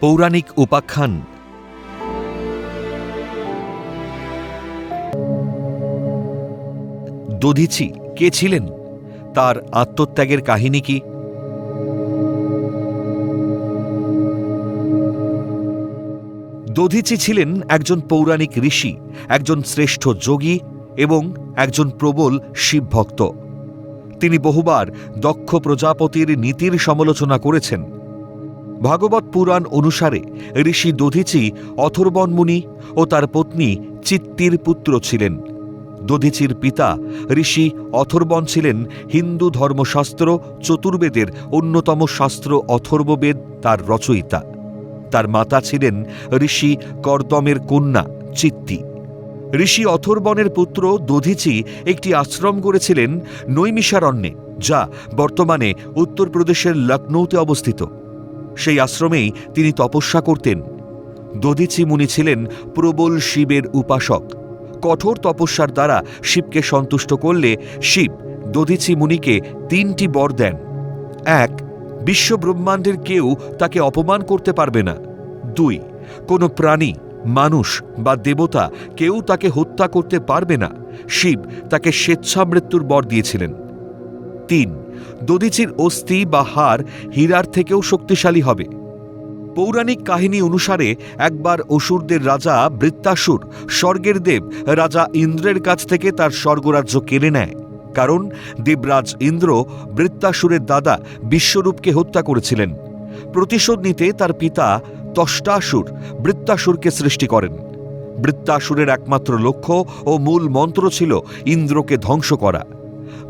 পৌরাণিক উপাখ্যান। দধিচি, কে ছিলেন? তার আত্মত্যাগের কাহিনী কি? দধিচি ছিলেন একজন পৌরাণিক ঋষি, একজন শ্রেষ্ঠ যোগী এবং একজন প্রবল শিবভক্ত। তিনি বহুবার দক্ষ প্রজাপতির নীতির সমালোচনা করেছেন। ভাগবত পুরাণ অনুসারে ঋষি দধিচি অথর্বণ মুনি ও তার পত্নী চিত্তির পুত্র ছিলেন। দধিচির পিতা ঋষি অথর্বণ ছিলেন হিন্দু ধর্মশাস্ত্র চতুর্বেদের অন্যতম শাস্ত্র অথর্ববেদ তার রচয়িতা। তার মাতা ছিলেন ঋষি কর্দমের কন্যা চিত্তি। ঋষি অথর্বণের পুত্র দধিচি একটি আশ্রম গড়েছিলেন নৈমিষারণ্যে, যা বর্তমানে উত্তরপ্রদেশের লখনৌতে অবস্থিত। সেই আশ্রমেই তিনি তপস্যা করতেন। দধিচি মুনি ছিলেন প্রবল শিবের উপাসক। কঠোর তপস্যার দ্বারা শিবকে সন্তুষ্ট করলে শিব দধিচি মুনিকে তিনটি বর দেন। এক, বিশ্বব্রহ্মাণ্ডের কেউ তাকে অপমান করতে পারবে না। দুই, কোনো প্রাণী, মানুষ বা দেবতা কেউ তাকে হত্যা করতে পারবে না। শিব তাকে স্বেচ্ছা মৃত্যুর বর দিয়েছিলেন। তিন। দদিচির অস্থি বা হাড় হীরার থেকেও শক্তিশালী হবে। পৌরাণিক কাহিনী অনুসারে একবার অসুরদের রাজা বৃত্তাসুর, স্বর্গের দেব, রাজা ইন্দ্রের কাছ থেকে তার স্বর্গরাজ্য কেড়ে নেয়। কারণ দেবরাজ ইন্দ্র বৃত্তাসুরের দাদা বিশ্বরূপকে হত্যা করেছিলেন। প্রতিশোধ নিতে তার পিতা তষ্টাসুর বৃত্তাসুরকে সৃষ্টি করেন। বৃত্তাসুরের একমাত্র লক্ষ্য ও মূল মন্ত্র ছিল ইন্দ্রকে ধ্বংস করা।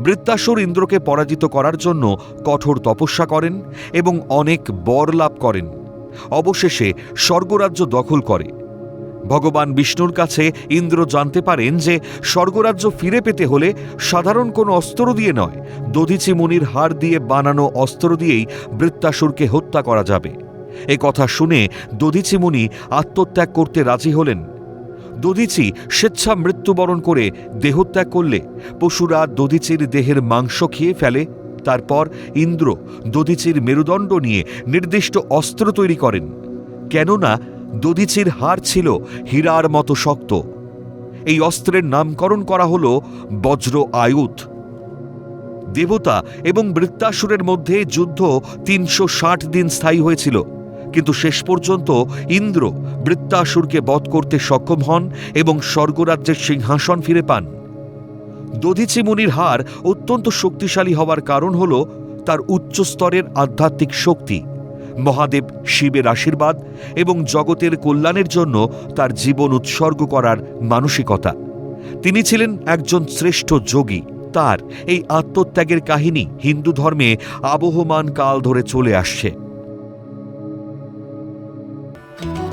বৃত্তাসুর ইন্দ্রকে পরাজিত করার জন্য কঠোর তপস্যা করেন এবং অনেক বর লাভ করেন। অবশেষে স্বর্গরাজ্য দখল করে। ভগবান বিষ্ণুর কাছে ইন্দ্র জানতে পারেন যে স্বর্গরাজ্য ফিরে পেতে হলে সাধারণ কোনো অস্ত্র দিয়ে নয়, দধিচি মুনির হাড় দিয়ে বানানো অস্ত্র দিয়েই বৃত্তাসুরকে হত্যা করা যাবে। এ কথা শুনে দধিচি মুনি আত্মত্যাগ করতে রাজি হলেন। দধিচি স্বেচ্ছা মৃত্যুবরণ করে দেহত্যাগ করলে। পশুরা দধিচির দেহের মাংস খেয়ে ফেলে। তারপর ইন্দ্র দধিচির মেরুদণ্ড নিয়ে নির্দিষ্ট অস্ত্র তৈরি করেন। কেননা দধিচির হাড় ছিল হীরার মতো শক্ত। এই অস্ত্রের নামকরণ করা হল বজ্র আয়ুধ দেবতা এবং বৃত্তাসুরের মধ্যে যুদ্ধ তিনশো ষাট দিন স্থায়ী হয়েছিল। কিন্তু শেষ পর্যন্ত ইন্দ্র বৃত্তাসুরকে বধ করতে সক্ষম হন এবং স্বর্গরাজ্যের সিংহাসন ফিরে পান। দধিচি মুনির হার অত্যন্ত শক্তিশালী হওয়ার কারণ হল তার উচ্চ স্তরের আধ্যাত্মিক শক্তি। মহাদেব শিবের আশীর্বাদ এবং জগতের কল্যাণের জন্য তার জীবন উৎসর্গ করার মানসিকতা। তিনি ছিলেন একজন শ্রেষ্ঠ যোগী। তার এই আত্মত্যাগের কাহিনী হিন্দু ধর্মে আবহমান কাল ধরে চলে আসছে। Thank you.